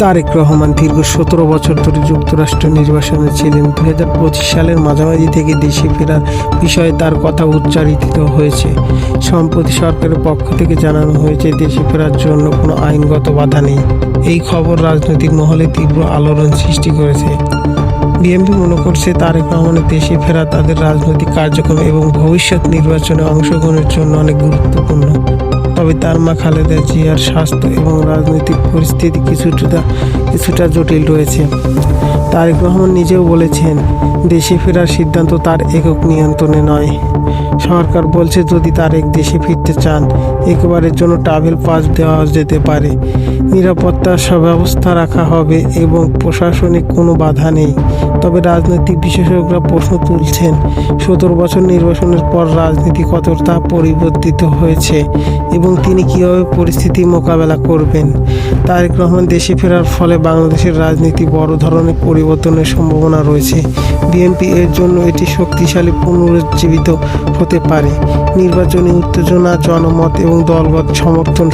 তারেক রহমান দীর্ঘ সতেরো বছর ধরে যুক্তরাষ্ট্র নির্বাসনে ছিলেন। দু হাজার পঁচিশ সালের মাঝামাঝি থেকে দেশে ফেরার বিষয়ে তার কথা উচ্চারিত হয়েছে। সম্প্রতি সরকারের পক্ষ থেকে জানানো হয়েছে, দেশে ফেরার জন্য কোনো আইনগত বাধা নেই। এই খবর রাজনৈতিক মহলে তীব্র আলোড়ন সৃষ্টি করেছে। বিএনপি মনে করছে, তারেক রহমানের দেশে ফেরা তাদের রাজনৈতিক কার্যক্রম এবং ভবিষ্যৎ নির্বাচনে অংশগ্রহণের জন্য অনেক গুরুত্বপূর্ণ। তবে তার মা খালেদা জিয়ার স্বাস্থ্য এবং রাজনৈতিক পরিস্থিতি কিছুটা কিছুটা জটিল রয়েছে। তারেক রহমান নিজেও বলেছেন, দেশে ফেরার সিদ্ধান্ত তার একক নিয়ন্ত্রণে নয়। সরকার বলছে যদি তারেক দেশে ফিরতে চান, একবারের জন্য ট্রাভেল পাস দেওয়া যেতে পারে। নিরাপত্তার ব্যবস্থা রাখা হবে এবং প্রশাসনিক কোনো বাধা নেই। তবে রাজনৈতিক বিশেষজ্ঞরা প্রশ্ন তুলছেন, সতেরো বছর নির্বাচনের পর রাজনীতি কতটা পরিবর্তিত হয়েছে এবং তিনি কীভাবে পরিস্থিতি মোকাবেলা করবেন? তারেক রহমান দেশে ফেরার ফলে বাংলাদেশের রাজনীতি বড় ধরনের পরিবর্তনের সম্ভাবনা রয়েছে। বিএনপি এর জন্য এটি শক্তিশালী পুনরুজ্জীবিত হতে পারে। নির্বাচনী উত্তেজনা, জনমত এবং দলগত সমর্থন